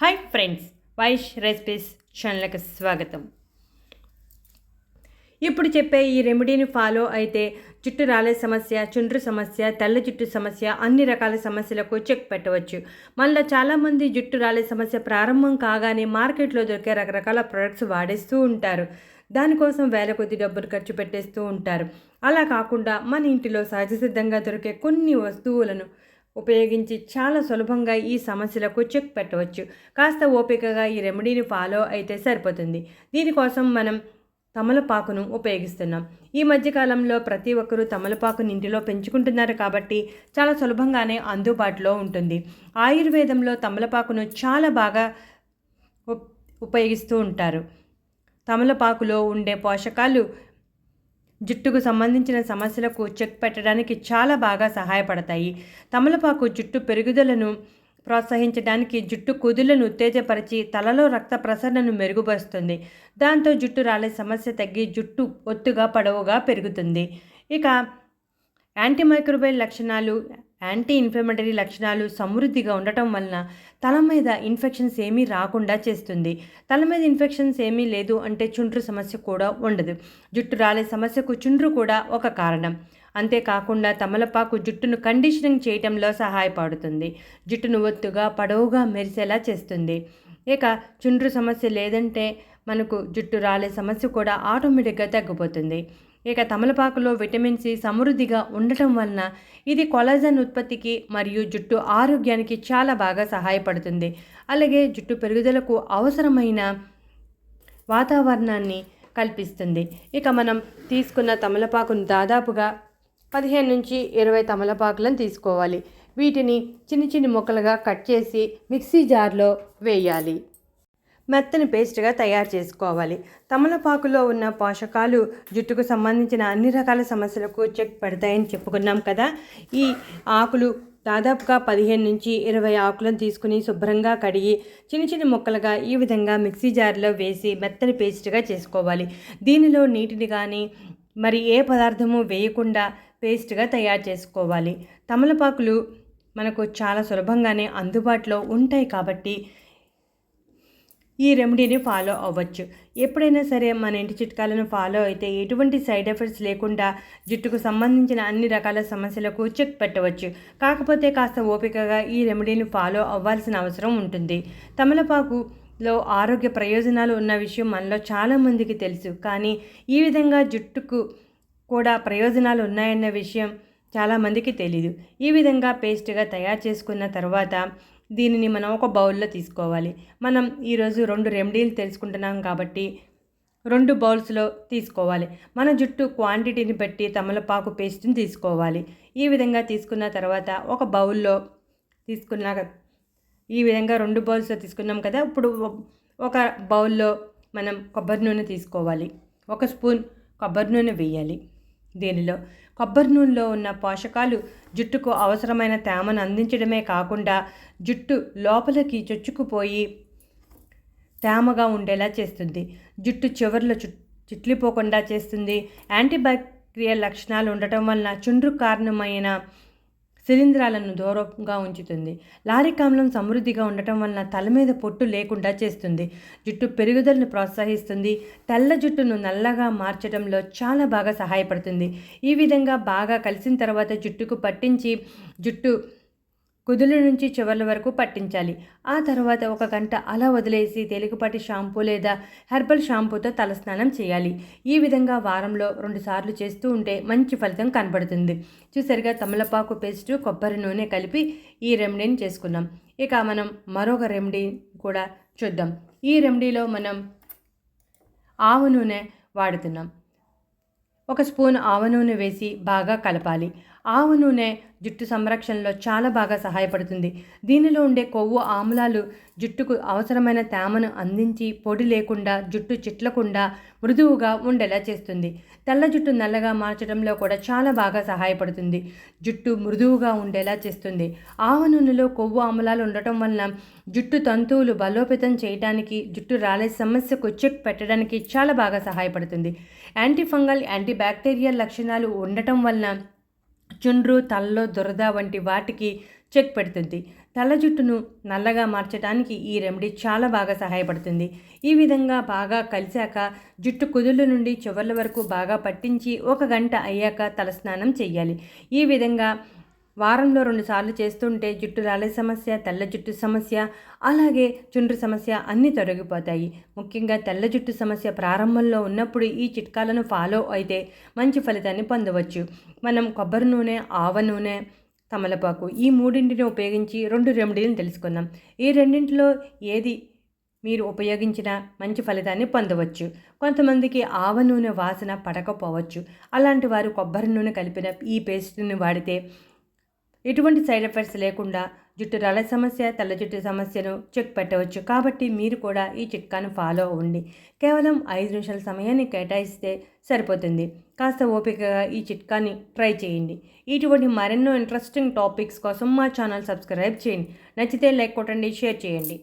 Hi friends Vaish recipes ఛానల్కి స్వాగతం. ఇప్పుడు చెప్పే ఈ రెమెడీని ఫాలో అయితే జుట్టు రాలే సమస్య చుండ్రు సమస్య తెల్ల జుట్టు సమస్య అన్ని రకాల సమస్యలకు చెక్ పెట్టవచ్చు. మళ్ళీ చాలామంది జుట్టు రాలే సమస్య ప్రారంభం కాగానే మార్కెట్లో దొరికే రకరకాల ప్రొడక్ట్స్ వాడేస్తూ ఉంటారు. దానికోసం వేల కొద్ది డబ్బులు ఖర్చు పెట్టేస్తూ ఉంటారు. అలా కాకుండా మన ఇంటిలో సహజ సిద్ధంగా దొరికే కొన్ని వస్తువులను ఉపయోగించి చాలా సులభంగా ఈ సమస్యలకు చెక్ పెట్టవచ్చు. కాస్త ఓపికగా ఈ రెమెడీని ఫాలో అయితే సరిపోతుంది. దీనికోసం మనం తమలపాకును ఉపయోగిస్తున్నాం. ఈ మధ్యకాలంలో ప్రతి ఒక్కరూ తమలపాకుని ఇంటిలో పెంచుకుంటున్నారు కాబట్టి చాలా సులభంగానే అందుబాటులో ఉంటుంది. ఆయుర్వేదంలో తమలపాకును చాలా బాగా ఉపయోగిస్తూ ఉంటారు. తమలపాకులో ఉండే పోషకాలు జుట్టుకు సంబంధించిన సమస్యలకు చెక్ పెట్టడానికి చాలా బాగా సహాయపడతాయి. తమలపాకు జుట్టు పెరుగుదలను ప్రోత్సహించడానికి జుట్టు కుదులను ఉత్తేజపరిచి తలలో రక్త ప్రసరణను మెరుగుపరుస్తుంది. దాంతో జుట్టు రాలే సమస్య తగ్గి జుట్టు ఒత్తుగా పొడవుగా పెరుగుతుంది. ఇక యాంటీమైక్రోబైల్ లక్షణాలు యాంటీ ఇన్ఫ్లమేటరీ లక్షణాలు సమృద్ధిగా ఉండటం వలన తల మీద ఇన్ఫెక్షన్స్ ఏమీ రాకుండా చేస్తుంది. తల మీద ఇన్ఫెక్షన్స్ ఏమీ లేదు అంటే చుండ్రు సమస్య కూడా ఉండదు. జుట్టు రాలే సమస్యకు చుండ్రు కూడా ఒక కారణం. అంతేకాకుండా తమలపాకు జుట్టును కండిషనింగ్ చేయటంలో సహాయపడుతుంది. జుట్టును ఒత్తుగా పొడవుగా మెరిసేలా చేస్తుంది. ఇక చుండ్రు సమస్య లేదంటే మనకు జుట్టు రాలే సమస్య కూడా ఆటోమేటిక్గా తగ్గిపోతుంది. ఇక తమలపాకులో విటమిన్ సి సమృద్ధిగా ఉండటం వలన ఇది కొలాజన్ ఉత్పత్తికి మరియు జుట్టు ఆరోగ్యానికి చాలా బాగా సహాయపడుతుంది. అలాగే జుట్టు పెరుగుదలకు అవసరమైన వాతావరణాన్ని కల్పిస్తుంది. ఇక మనం తీసుకున్న తమలపాకును దాదాపుగా పదిహేను నుంచి ఇరవై తమలపాకులను తీసుకోవాలి. వీటిని చిన్న చిన్న ముక్కలుగా కట్ చేసి మిక్సీ జార్లో వేయాలి. మెత్తని పేస్ట్గా తయారు చేసుకోవాలి. తమలపాకులో ఉన్న పోషకాలు జుట్టుకు సంబంధించిన అన్ని రకాల సమస్యలకు చెక్ పెడతాయని చెప్పుకున్నాం కదా. ఈ ఆకులు దాదాపుగా పదిహేను నుంచి ఇరవై ఆకులను తీసుకుని శుభ్రంగా కడిగి చిన్న చిన్న ముక్కలుగా ఈ విధంగా మిక్సీ జార్లో వేసి మెత్తని పేస్ట్గా చేసుకోవాలి. దీనిలో నీటిని కానీ మరి ఏ పదార్థము వేయకుండా పేస్ట్గా తయారు చేసుకోవాలి. తమలపాకులు మనకు చాలా సులభంగానే అందుబాటులో ఉంటాయి కాబట్టి ఈ రెమెడీని ఫాలో అవ్వచ్చు. ఎప్పుడైనా సరే మన ఇంటి చిట్కాలను ఫాలో అయితే ఎటువంటి సైడ్ ఎఫెక్ట్స్ లేకుండా జుట్టుకు సంబంధించిన అన్ని రకాల సమస్యలకు చెక్ పెట్టవచ్చు. కాకపోతే కాస్త ఓపికగా ఈ రెమెడీని ఫాలో అవ్వాల్సిన అవసరం ఉంటుంది. తమలపాకులో ఆరోగ్య ప్రయోజనాలు ఉన్న విషయం మనలో చాలామందికి తెలుసు. కానీ ఈ విధంగా జుట్టుకు కూడా ప్రయోజనాలు ఉన్నాయన్న విషయం చాలామందికి తెలీదు. ఈ విధంగా పేస్ట్గా తయారు చేసుకున్న తర్వాత దీనిని మనం ఒక బౌల్లో తీసుకోవాలి. మనం ఈరోజు రెండు రెమెడీలు తెలుసుకుంటున్నాం కాబట్టి రెండు బౌల్స్లో తీసుకోవాలి. మన జుట్టు క్వాంటిటీని బట్టి తమలపాకు పేస్ట్ని తీసుకోవాలి. ఈ విధంగా తీసుకున్న తర్వాత ఒక బౌల్లో తీసుకున్నాక ఈ విధంగా రెండు బౌల్స్లో తీసుకున్నాం కదా ఇప్పుడు ఒక బౌల్లో మనం కొబ్బరి నూనె తీసుకోవాలి. ఒక స్పూన్ కొబ్బరి నూనె వేయాలి. దీనిలో? కొబ్బరి నూనెలో ఉన్న పోషకాలు జుట్టుకు అవసరమైన తేమను అందించడమే కాకుండా జుట్టు లోపలికి చొచ్చుకుపోయి తేమగా ఉండేలా చేస్తుంది. జుట్టు చివర్లో చు చిట్లిపోకుండా చేస్తుంది. యాంటీబాక్టీరియల్ లక్షణాలు ఉండటం వలన చుండ్రు కారణమైన శిలీంధ్రాలను దూరంగా ఉంచుతుంది. లారిక్ ఆమ్లం సమృద్ధిగా ఉండటం వలన తల మీద పొట్టు లేకుండా చేస్తుంది. జుట్టు పెరుగుదలను ప్రోత్సహిస్తుంది. తెల్ల జుట్టును నల్లగా మార్చడంలో చాలా బాగా సహాయపడుతుంది. ఈ విధంగా బాగా కలిసిన తర్వాత జుట్టుకు పట్టించి జుట్టు కుదుల నుంచి చివర్ల వరకు పట్టించాలి. ఆ తర్వాత ఒక గంట అలా వదిలేసి తేలికపాటి షాంపూ లేదా హెర్బల్ షాంపూతో తలస్నానం చేయాలి. ఈ విధంగా వారంలో రెండు సార్లు చేస్తూ ఉంటే మంచి ఫలితం కనబడుతుంది. చూసరిగా తమలపాకు పేస్టు కొబ్బరి నూనె కలిపి ఈ రెమెడీని చేసుకున్నాం ఇక మనం మరొక రెమెడీ కూడా చూద్దాం. ఈ రెమెడీలో మనం ఆవు నూనె వాడుతున్నాం. ఒక స్పూన్ ఆవ నూనె వేసి బాగా కలపాలి. ఆవ నూనె జుట్టు సంరక్షణలో చాలా బాగా సహాయపడుతుంది. దీనిలో ఉండే కొవ్వు ఆమ్లాలు జుట్టుకు అవసరమైన తేమను అందించి పొడి లేకుండా జుట్టు చిట్లకుండా మృదువుగా ఉండేలా చేస్తుంది. తెల్ల జుట్టు నల్లగా మార్చడంలో కూడా చాలా బాగా సహాయపడుతుంది. జుట్టు మృదువుగా ఉండేలా చేస్తుంది. ఆవ నూనెలో కొవ్వు ఆమ్లాలు ఉండటం వలన జుట్టు తంతువులు బలోపేతం చేయడానికి జుట్టు రాలే సమస్యకు చెక్ పెట్టడానికి చాలా బాగా సహాయపడుతుంది. యాంటీ ఫంగల్ యాంటీ బ్యాక్టీరియల్ లక్షణాలు ఉండటం వలన చుండ్రు తలలో దురద వంటి వాటికి చెక్ పెడుతుంది. తల జుట్టును నల్లగా మార్చడానికి ఈ రెమెడీ చాలా బాగా సహాయపడుతుంది. ఈ విధంగా బాగా కలిశాక జుట్టు కుదుళ్ళ నుండి చివర్ల వరకు బాగా పట్టించి ఒక గంట అయ్యాక తలస్నానం చేయాలి ఈ విధంగా వారంలో రెండుసార్లు చేస్తుంటే జుట్టు రాలే సమస్య తెల్ల జుట్టు సమస్య అలాగే చుండ్రు సమస్య అన్నీ తొలగిపోతాయి. ముఖ్యంగా తెల్ల జుట్టు సమస్య ప్రారంభంలో ఉన్నప్పుడు ఈ చిట్కాలను ఫాలో అయితే మంచి ఫలితాన్ని పొందవచ్చు. మనం కొబ్బరి నూనె ఆవ నూనె తమలపాకు ఈ మూడింటిని ఉపయోగించి రెండు రెమెడీలను తెలుసుకుందాం. ఈ రెండింటిలో ఏది మీరు ఉపయోగించిన మంచి ఫలితాన్ని పొందవచ్చు. కొంతమందికి ఆవ నూనె వాసన పడకపోవచ్చు. అలాంటి వారు కొబ్బరి నూనె కలిపిన ఈ పేస్ట్ని వాడితే ఎటువంటి సైడ్ ఎఫెక్ట్స్ లేకుండా జుట్టు రాళ్ళ సమస్య తెల్ల జుట్టు సమస్యను చెక్ పెట్టవచ్చు. కాబట్టి మీరు కూడా ఈ చిట్కాను ఫాలో అవ్వండి. కేవలం ఐదు నిమిషాల సమయాన్ని కేటాయిస్తే సరిపోతుంది. కాస్త ఓపికగా ఈ చిట్కాని ట్రై చేయండి. ఇటువంటి మరెన్నో ఇంట్రెస్టింగ్ టాపిక్స్ కోసం మా ఛానల్ సబ్స్క్రైబ్ చేయండి. నచ్చితే లైక్ కొట్టండి షేర్ చేయండి.